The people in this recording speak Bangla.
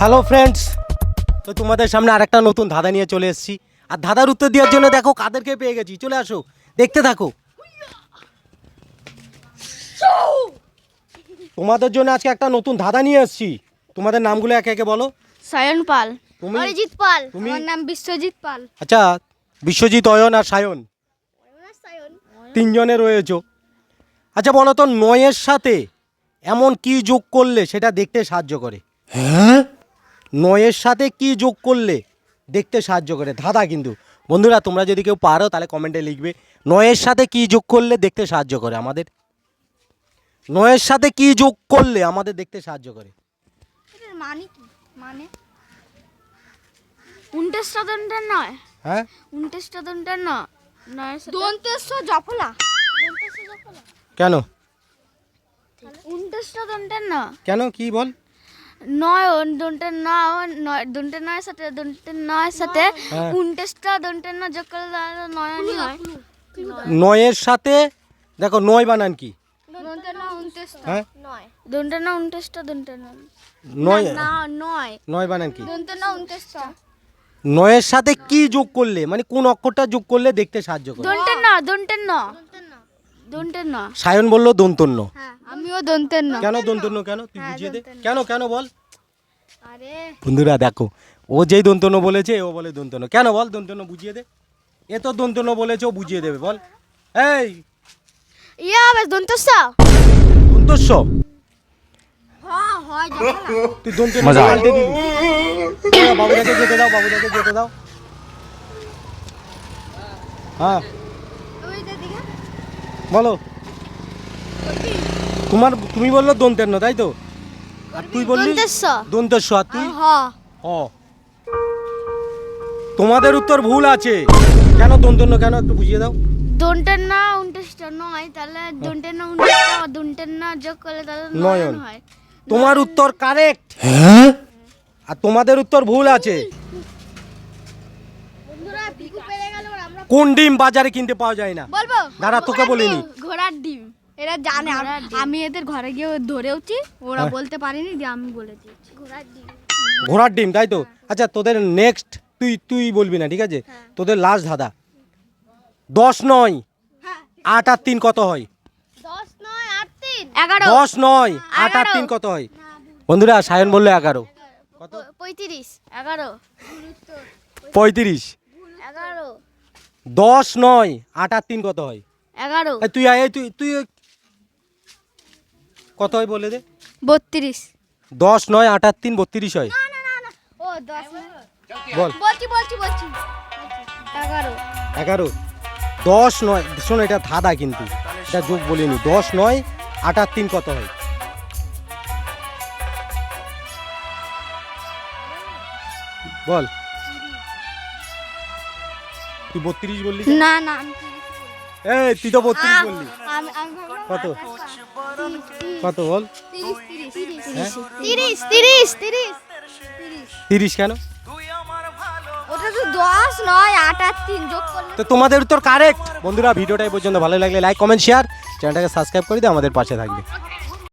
হ্যালো ফ্রেন্ডস তো তোমাদের সামনে আরেকটা নতুন ধাঁধা নিয়ে চলে এসেছি। আর ধাঁধার উত্তর দেওয়ার জন্য দেখো কাদেরকে পেয়ে গেছি। চলে আসো দেখতে থাকো। তোমাদের জন্য আজকে একটা নতুন ধাঁধা নিয়ে এসেছি। তোমাদের নামগুলো একে একে বলো। সায়ন পাল তুমি অরিজিৎ পাল তুমি- আমার নাম বিশ্বজিৎ পাল। আচ্ছা বিশ্বজিৎ অয়ন আর সায়ন। তিনজনে রয়েছো। আচ্ছা বলো তো নয়ের সাথে এমন কি যোগ করলে সেটা দেখতে সাহায্য করে? হ্যাঁ? নয়ের সাথে কি যোগ করলে দেখতে সাহায্য করে? ধাঁধা কিন্তু। বন্ধুরা তোমরা যদি কেউ পারো তাহলে কমেন্টে লিখবে নয়ের সাথে কি যোগ করলে দেখতে সাহায্য করে আমাদের? নয়ের সাথে কি যোগ করলে আমাদের দেখতে সাহায্য করে? মানে কি? মানে? উনটেসটা দন্তের নয়। হ্যাঁ? উনটেসটা দন্তের নয় নয় দন্তেস্ব জফলা। কেন? উনটেসটা নয়। কেন? কি বল? নয় দন্তের নয় নয় দন্তের নয় সাথে দন্তের নয় সাথে হ্যাঁ। উনটেসটা দন্তের নয় যোগ করলে নয় নয়ের সাথে দেখো নয় বানান কি? নয় হ্যাঁ? দন্তের নয় উনটেসটা দন্তের নয়। নয়। না নয়। নয় বানান কি? দন্তের নয় উনটেসটা নয়ের সাথে কি যোগ করলে? মানে কোন অক্ষরটা যোগ করলে দেখতে সাহায্য করে? দন্তের না দন্তের না সায়ন বলল দন্তন্য হ্যাঁ আমিও দন্তের কেন দন্তন্য কেন? তুই হ্যাঁ, বুঝিয়ে দে। কেন কেন বল? আরে। বন্ধুরা দেখো ও যেই দন্তন্য বলেছে ও বলে দন্তন্য কেন বল? দন্তন্য বুঝিয়ে দে। এ তো দন্তন্য বলেছে ও বুঝিয়ে দেবে বল। এই! ইয়া বেশ দন্তস্য দন্তস্ব হ্যাঁ তুই দন্তন্য পাল্টে দিলি বাবুদাকে যেতে দাও বাবুদাকে যেতে দাও। হ্যাঁ। বলো। তোমার তুমি বলল দন্তেন্য তাই তো? আর তুই বললি দন্তস্ব আর তুই? হ্যাঁ তোমাদের উত্তর ভুল আছে। কেন দন্তন্য কেন একটু বুঝিয়ে দাও। দন্তের না উনটেসটা নয় তাহলে উনটেসটা দন্তের না যোগ করলে তাহলে নয়ন। নয়ন হয়। তোমার উত্তর কারেক্ট আর তোমাদের উত্তর ভুল আছে বন্ধুরা পিকু পেরে গেল আমরা কোন ডিম বাজারে কিনতে পাওয়া যায় না? বলব? দাঁড়া, তোকে বলিনি। ঘোড়ার ডিম। এরা জানে আমি এদের ঘরে গিয়ে ধরেওছি ওরা হ্যাঁ। বলতে পারিনি দিয়ে আমি বলে দিয়েছি। ঘোড়ার ডিম। ঘোড়ার ডিম তাই তো? আচ্ছা তোদের নেক্সট তুই তুই বলবি না ঠিক আছে? তোদের লাস্ট ধাঁধা। দশ নয় হ্যাঁ। আট আর তিন কত হয়? দশ নয় আট তিন। এগারো। দশ নয় আট আর। তিন কত হয়? বন্ধুরা। সায়ন বলল এগারো। পঁয়ত্রিশ। এগারো। পঁয়ত্রিশ। এগারো। দশ নয় আট আর তিন কত হয়? এগারো। তুই আয় তুই তুই কত হয় বলে দে? বত্রিশ। দশ নয় আট আর তিন বত্রিশ হয়। ও দশ বল। বলছি বলছি বলছি। এগারো। এগারো। দশ নয় শোন এটা ধাঁধা কিন্তু। এটা যোগ বলিনি দশ নয় আট আর তিন কত হয়? বল। তুই বত্রিশ বললি না না আমি এই তুই তো বত্রিশ বললি। কত? কত বল? তিরিশ তিরিশ হ্যাঁ? তিরিশ তিরিশ তিরিশ কেন? ওটা তো দশ নয় আট আর তিন যোগ করলে তো তোমাদের উত্তর কারেক্ট বন্ধুরা ভিডিওটা এই পর্যন্ত ভালো লাগলে লাইক কমেন্ট শেয়ার চ্যানেলটাকে সাবস্ক্রাইব করে দিয়ে আমাদের পাশে থাকবে।